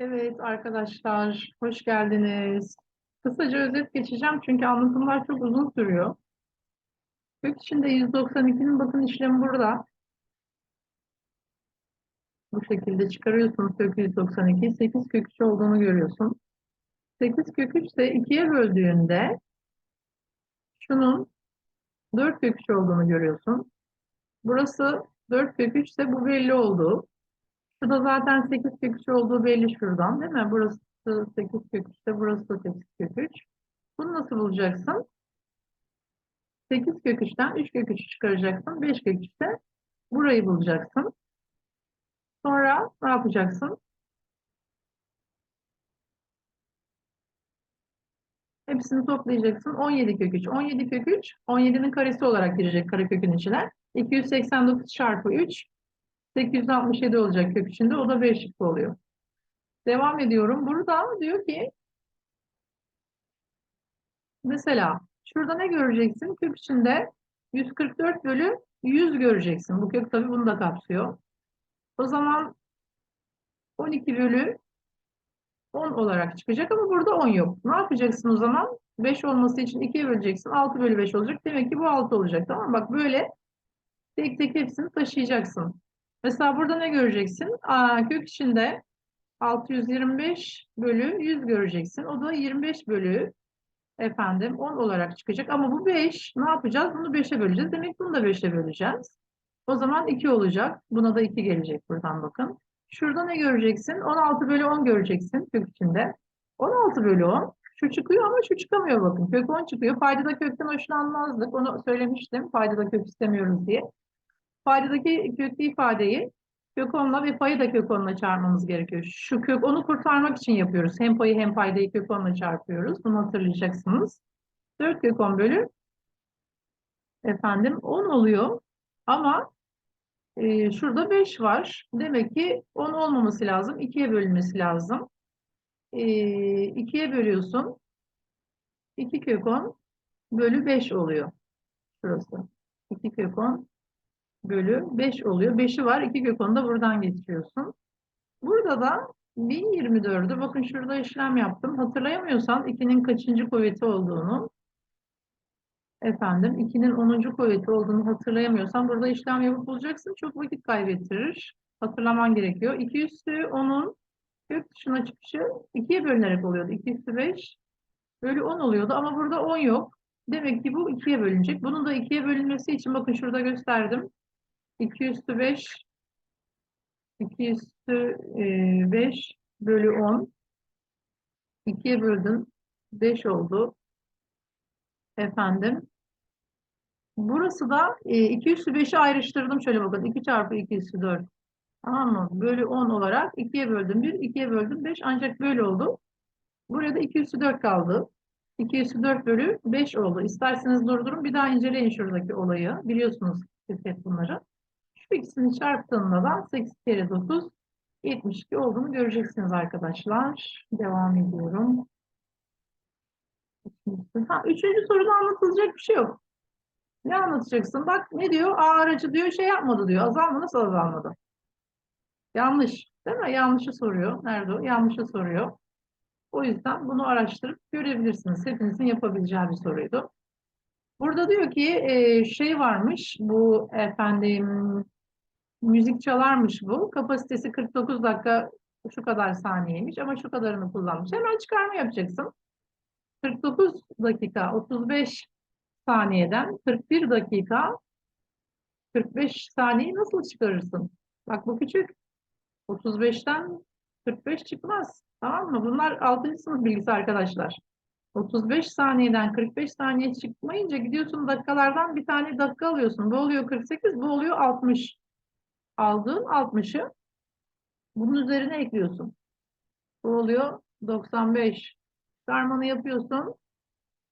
Evet arkadaşlar, hoş geldiniz. Kısaca özet geçeceğim çünkü anlatımlar çok uzun sürüyor. Kök içinde 192'nin bakın işlemi burada. Bu şekilde çıkarıyorsunuz kök 192. 8 kök 3 olduğunu görüyorsun. 8 kök 3 ise 2'ye böldüğünde şunun 4 kök 3 olduğunu görüyorsun. Burası 4 kök 3 ise bu belli oldu. Şurada zaten 8 kök 3 olduğu belli şuradan değil mi? Burası 8 kök 3 ise burası da 8 kök 3. Bunu nasıl bulacaksın? 8 kök 3'ten 3 kök 3 çıkaracaksın. 5 kök 3'te burayı bulacaksın. Sonra ne yapacaksın? Hepsini toplayacaksın. 17 kök 3. 17 kök 3, 17'nin karesi olarak girecek karekökün içine. 289 çarpı 3, 867 olacak kök içinde. O da 5 şıkkı oluyor. Devam ediyorum. Burada diyor ki mesela şurada ne göreceksin? Kök içinde 144 bölü 100 göreceksin. Bu kök tabii bunu da kapsıyor. O zaman 12 bölü 10 olarak çıkacak ama burada 10 yok. Ne yapacaksın o zaman? 5 olması için 2'ye böleceksin. 6 bölü 5 olacak. Demek ki bu 6 olacak. Tamam mı? Bak böyle tek tek hepsini taşıyacaksın. Mesela burada ne göreceksin? Aa, kök içinde 625 bölü 100 göreceksin. O da 25 bölü efendim 10 olarak çıkacak. Ama bu 5 ne yapacağız? Bunu 5'e böleceğiz. Demek bunu da 5'e böleceğiz. O zaman 2 olacak. Buna da 2 gelecek buradan bakın. Şurada ne göreceksin? 16 bölü 10 göreceksin kök içinde. 16 bölü 10. Şu çıkıyor ama şu çıkamıyor bakın. Kök 10 çıkıyor. Paydada kökten hoşlanmazdık. Onu söylemiştim. Paydada kök istemiyoruz diye. Paydadaki köklü ifadeyi kök 10'la ve payı da kök 10'la çarpmamız gerekiyor. Şu kök 10'u kurtarmak için yapıyoruz. Hem payı hem paydayı kök 10'la çarpıyoruz. Bunu hatırlayacaksınız. 4 kök 10 bölü efendim 10 oluyor. Ama e, şurada 5 var. Demek ki 10 olmaması lazım. 2'ye bölünmesi lazım. E, 2'ye bölüyorsun. 2 kök 10 bölü 5 oluyor. Şurası. 2 kök 10 bölü 5 oluyor. 5'i var. 2 kök 10'u da buradan geçiriyorsun. Burada da 1024'ü bakın şurada işlem yaptım. Hatırlayamıyorsan 2'nin kaçıncı kuvveti olduğunu efendim 2'nin 10. kuvveti olduğunu hatırlayamıyorsan burada işlem yapıp bulacaksın. Çok vakit kaybettirir. Hatırlaman gerekiyor. 2 üstü 10'un kök dışına çıkışı 2'ye bölünerek oluyordu. 2 üstü 5 bölü 10 oluyordu ama burada 10 yok. Demek ki bu 2'ye bölünecek. Bunun da 2'ye bölünmesi için bakın şurada gösterdim. 2 üstü 5 2 üstü 5 bölü 10 2'ye böldüm. 5 oldu. Efendim? Burası da 2 üstü 5'i ayrıştırdım şöyle bakın. 2 çarpı 2 üstü 4 tamam mı? Bölü 10 olarak 2'ye böldüm 1 2'ye böldüm 5 ancak böyle oldu. Buraya da 2 üstü 4 kaldı. 2 üstü 4 bölü 5 oldu. İsterseniz durdurun. Bir daha inceleyin şuradaki olayı. Biliyorsunuz hep bunları şu ikisini çarptığında da 8 kere 9 72 olduğunu göreceksiniz arkadaşlar. Devam ediyorum. Ha, üçüncü soruda anlatılacak bir şey yok. Ne anlatacaksın? Bak ne diyor? A aracı diyor şey yapmadı diyor. Azalma nasıl azalmadı? Yanlış. Değil mi? Yanlışı soruyor. Nerede o? Yanlışı soruyor. O yüzden bunu araştırıp görebilirsiniz. Hepinizin yapabileceği bir soruydu. Burada diyor ki şey varmış. Bu efendim müzik çalarmış bu. Kapasitesi 49 dakika şu kadar saniyeymiş ama şu kadarını kullanmış. Hemen çıkarma yapacaksın. 49 dakika 35 saniyeden 41 dakika 45 saniyeyi nasıl çıkarırsın? Bak bu küçük. 35'ten 45 çıkmaz. Tamam mı? Bunlar 6. sınıf bilgisi arkadaşlar. 35 saniyeden 45 saniye çıkmayınca gidiyorsun dakikalardan bir tane dakika alıyorsun. Bu oluyor 48, bu oluyor 60 aldığın 60'ı bunun üzerine ekliyorsun. Bu oluyor 95. Çıkarmanı yapıyorsun.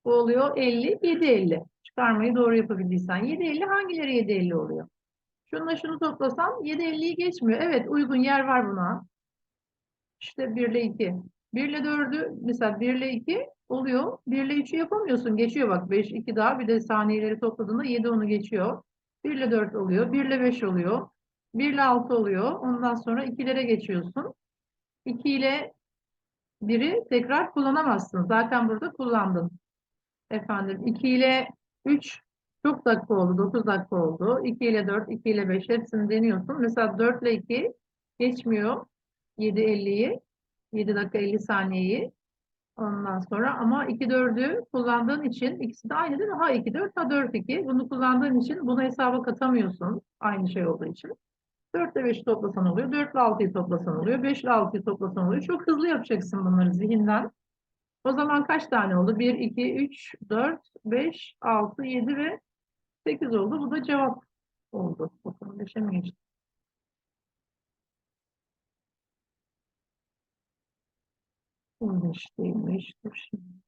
Bu oluyor 50, 7 50. Çıkarmayı doğru yapabildiysen. 7 50 hangileri 7 50 oluyor? Şununla şunu toplasam 7 50'yi geçmiyor. Evet uygun yer var buna. İşte 1 ile 2. 1 ile 4'ü mesela 1 ile 2 oluyor. 1 ile 3'ü yapamıyorsun. Geçiyor bak 5, 2 daha bir de saniyeleri topladığında 7 onu geçiyor. 1 ile 4 oluyor. 1 ile 5 oluyor. 1 ile 6 oluyor. Ondan sonra 2'lere geçiyorsun. 2 ile biri tekrar kullanamazsın. Zaten burada kullandın. Efendim 2 ile 3 çok dakika oldu. 9 dakika oldu. 2 ile 4, 2 ile 5 hepsini deniyorsun. Mesela 4 ile 2 geçmiyor. 7.50'yi. 7 dakika 50 saniyeyi. Ondan sonra ama 2 4'ü kullandığın için ikisi de aynı değil mi? Ha 2 4 ha 4 2. Bunu kullandığın için bunu hesaba katamıyorsun. Aynı şey olduğu için. 4 ile 5'i toplasan oluyor. 4 ile 6'yı toplasan oluyor. 5 ile 6'yı toplasan oluyor. Çok hızlı yapacaksın bunları zihinden. O zaman kaç tane oldu? 1, 2, 3, 4, 5, 6, 7 ve 8 oldu. Bu da cevap oldu. Bakalım 5'e mi geçti? Değilmiş, değilmiş. Dur şimdi.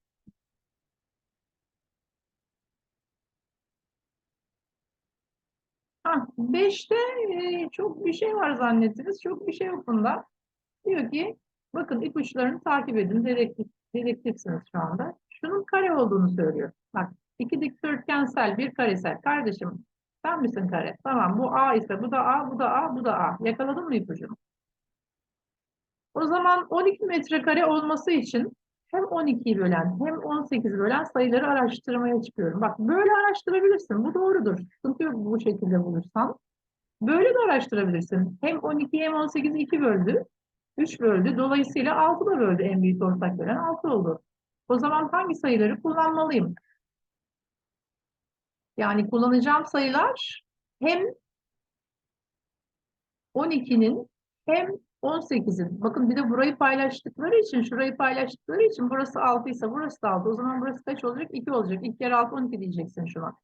Ha, 5'te e, çok bir şey var zannettiniz. Çok bir şey yok bunda. Diyor ki bakın ipuçlarını takip edin. Dedektif, dedektifsiniz şu anda. Şunun kare olduğunu söylüyor. Bak iki dikdörtgensel bir karesel. Kardeşim sen misin kare? Tamam bu A ise bu da A, bu da A, bu da A. Yakaladın mı ipucunu? O zaman 12 metrekare olması için hem 12'yi bölen hem 18'i bölen sayıları araştırmaya çıkıyorum. Bak böyle araştırabilirsin. Bu doğrudur. Sıkıntı yok bu şekilde bulursan. Böyle de araştırabilirsin. Hem 12 hem 18'i 2 böldü. 3 böldü. Dolayısıyla 6 da böldü. En büyük ortak bölen 6 oldu. O zaman hangi sayıları kullanmalıyım? Yani kullanacağım sayılar hem 12'nin hem 18'in. Bakın bir de burayı paylaştıkları için, şurayı paylaştıkları için burası 6 ise burası da 6. O zaman burası kaç olacak? 2 olacak. 2 kere 6 12 diyeceksin şuna.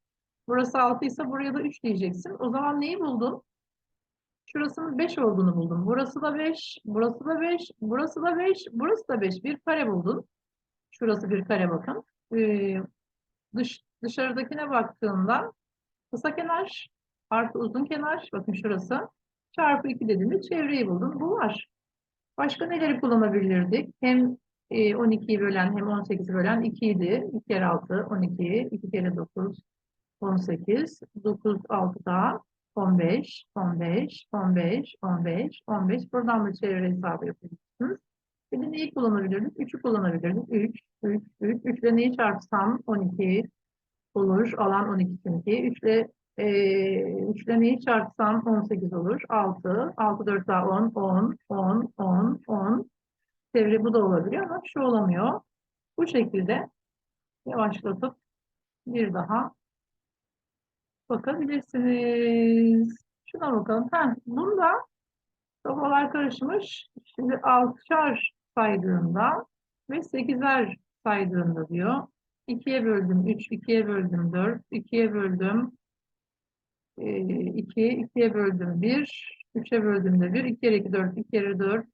Burası 6 ise buraya da 3 diyeceksin. O zaman neyi buldun? Şurasının 5 olduğunu buldum. Burası da 5, burası da 5, burası da 5, burası da 5. Bir kare buldun. Şurası bir kare bakın. Ee, dış, dışarıdakine baktığında kısa kenar artı uzun kenar. Bakın şurası. Çarpı 2 dediğinde çevreyi buldum. Bu var. Başka neleri kullanabilirdik? Hem e, 12'yi bölen hem 18'i bölen 2 idi. 2 kere 6, 12, 2 kere 9, 18, 9, 6 daha 15, 15, 15, 15, 15. Buradan da çevre hesabı yapabilirsiniz. Bir de neyi kullanabilirdik? 3'ü kullanabilirdik. 3, 3, 3. 3 ile neyi çarpsam 12 olur. Alan 12 çünkü. 3 ile e, 3 ile neyi çarpsam 18 olur. 6, 6, 4 daha 10, 10, 10, 10, 10. Çevre bu da olabiliyor ama şu olamıyor. Bu şekilde yavaşlatıp bir daha bakabilirsiniz. Şuna bakalım. Ha, bunda kafalar karışmış. Şimdi 6'şar saydığında ve 8'er saydığında diyor. 2'ye böldüm 3, 2'ye böldüm 4, 2'ye böldüm 2, 2'ye böldüm 1, 3'e böldüm de 1, 2 kere 2 4, 2 kere 4,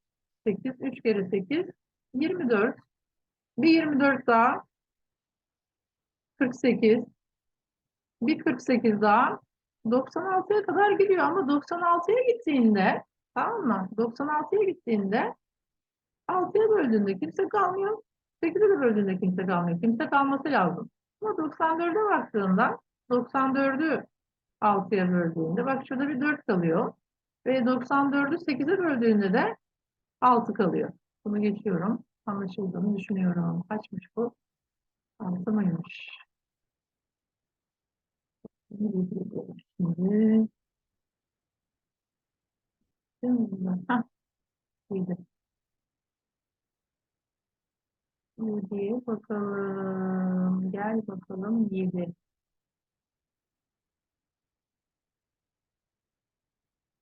8, 3 kere 8, 24. Bir 24 daha 48. Bir 48 daha 96'ya kadar gidiyor ama 96'ya gittiğinde tamam mı? 96'ya gittiğinde 6'ya böldüğünde kimse kalmıyor. 8'e de böldüğünde kimse kalmıyor. Kimse kalması lazım. Ama 94'e baktığında 94'ü 6'ya böldüğünde bak şurada bir 4 kalıyor. Ve 94'ü 8'e böldüğünde de 6 kalıyor. Bunu geçiyorum. Anlaşıldığını düşünüyorum. Kaçmış bu? 6 mıymış? Şimdi Hah, iyiydi. Yediye bakalım. Gel bakalım yedi.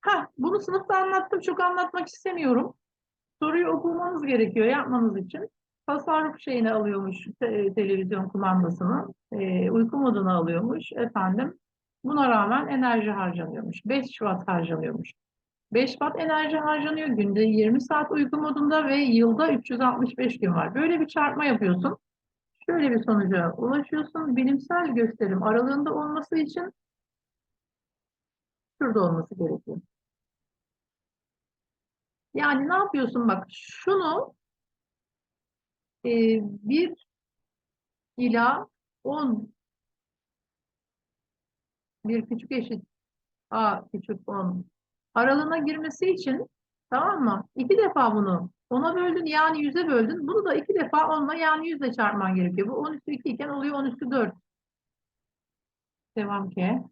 Ha, bunu sınıfta anlattım. Çok anlatmak istemiyorum. Soruyu okumanız gerekiyor yapmanız için. Tasarruf şeyini alıyormuş te- televizyon kumandasını. e, uyku modunu alıyormuş efendim. Buna rağmen enerji harcanıyormuş. 5 watt harcanıyormuş. 5 watt enerji harcanıyor. Günde 20 saat uyku modunda ve yılda 365 gün var. Böyle bir çarpma yapıyorsun. Şöyle bir sonuca ulaşıyorsun. Bilimsel gösterim aralığında olması için şurada olması gerekiyor. Yani ne yapıyorsun bak şunu e, 1 ila 10 bir küçük eşit a küçük 10 aralığına girmesi için tamam mı? İki defa bunu 10'a böldün yani 100'e böldün. Bunu da iki defa 10'la yani 100'le çarpman gerekiyor. Bu 10 üstü 2 iken oluyor 10 üstü 4. Devam ki.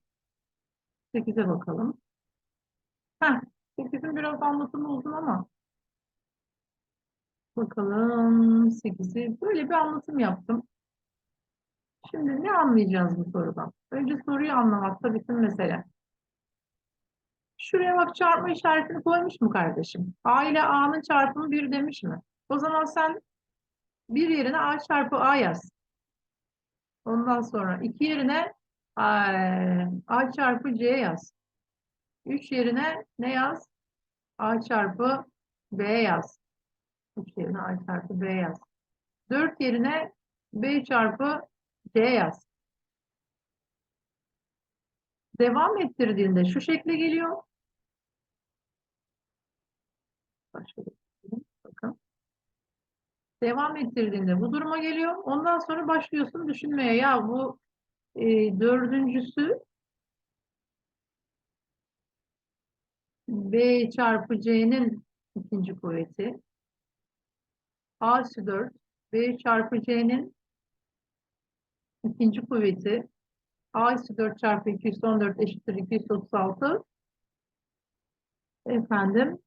8'e bakalım. Heh, 8'in biraz anlatımı uzun ama. Bakalım 8'i. Böyle bir anlatım yaptım. Şimdi ne anlayacağız bu sorudan? Önce soruyu anlamakta bütün mesele. Şuraya bak çarpma işaretini koymuş mu kardeşim? A ile A'nın çarpımı 1 demiş mi? O zaman sen bir yerine A çarpı A yaz. Ondan sonra iki yerine A, A çarpı C yaz. 3 yerine ne yaz? A çarpı B yaz. 3 yerine A çarpı B yaz. 4 yerine B çarpı C yaz. Devam ettirdiğinde şu şekle geliyor. Şey. Bakın. Devam ettirdiğinde bu duruma geliyor. Ondan sonra başlıyorsun düşünmeye. Ya bu e, dördüncüsü B çarpı C'nin ikinci kuvveti. A üssü 4. B çarpı C'nin ikinci kuvveti. A üssü 4 çarpı 214 eşittir 236. Efendim.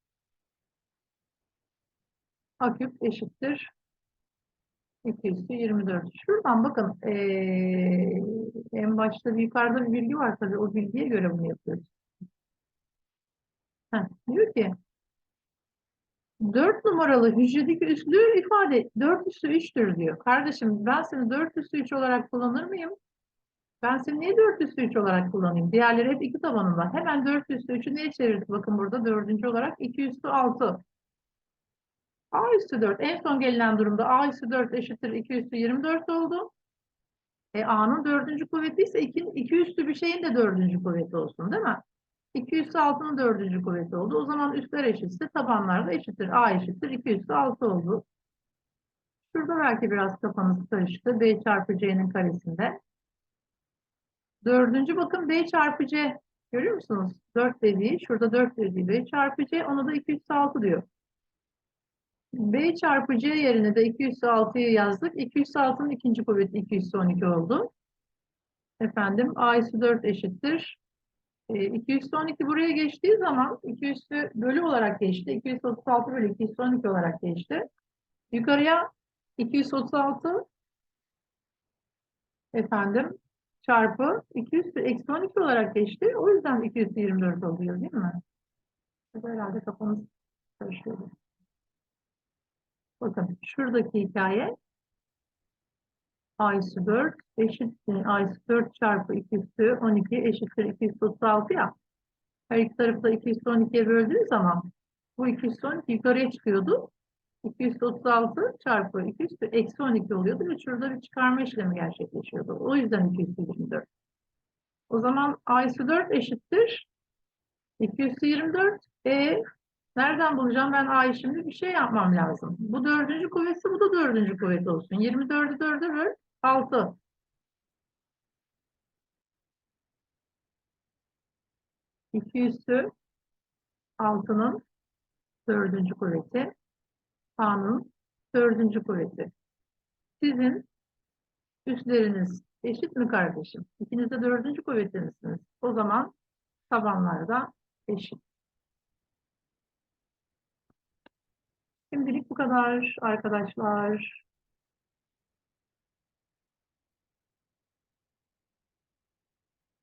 A küp eşittir 224. Şuradan bakın. eee, en başta yukarıda bir bilgi var tabii. O bilgiye göre bunu yapıyoruz. Heh, diyor ki 4 numaralı hücredeki üslü ifade 4 üssü 3'tür diyor. Kardeşim ben seni 4 üssü 3 olarak kullanır mıyım? Ben seni niye 4 üssü 3 olarak kullanayım? Diğerleri hep 2 tabanında. Hemen 4 üssü 3'ü neye çevirdik? Bakın burada dördüncü olarak 2 üssü 6. A üssü 4. En son gelinen durumda A üssü 4 eşittir 2 üssü 24 oldu. E, A'nın dördüncü kuvveti ise 2, 2 üssü bir şeyin de dördüncü kuvveti olsun değil mi? 2 üssü 6'nın dördüncü kuvveti oldu. O zaman üstler eşitse tabanlar da eşittir. A eşittir 2 üssü 6 oldu. Şurada belki biraz kafanız karıştı. B çarpı C'nin karesinde. Dördüncü bakın B çarpı C. Görüyor musunuz? 4 dediği, şurada 4 dediği B çarpı C. Onu da 2 üssü 6 diyor. B çarpı C yerine de 2 üssü 6'yı yazdık. 2 üssü 6'nın ikinci kuvveti 2 üssü 12 oldu. Efendim A üssü 4 eşittir. E, 2 üssü 12 buraya geçtiği zaman 2 üssü bölü olarak geçti. 2 üssü 36 bölü 2 üssü 12 olarak geçti. Yukarıya 236 efendim çarpı 2 üssü eksi 12 olarak geçti. O yüzden 2 üssü 24 oluyor değil mi? Bu da herhalde kafamız karışıyor. Bakın şuradaki hikaye 4 eşittir 4 çarpı 2 üssü 12 eşittir 236 ya. Her iki tarafı da 212'ye böldüğü zaman bu 212 yukarıya çıkıyordu. 236 çarpı 2 üssü eksi 12 oluyordu ve şurada bir çıkarma işlemi gerçekleşiyordu. O yüzden 224. O zaman A üssü 4 eşittir 224. E Nereden bulacağım? Ben A'yı şimdi bir şey yapmam lazım. Bu dördüncü kuvvetse bu da dördüncü kuvvet olsun. 24'ü 4'e böl. 6. İki üssü 6'nın dördüncü kuvveti. A'nın dördüncü kuvveti. Sizin üsleriniz eşit mi kardeşim? İkiniz de dördüncü kuvvetlinisiniz. O zaman tabanlar da eşit. Şimdilik bu kadar arkadaşlar.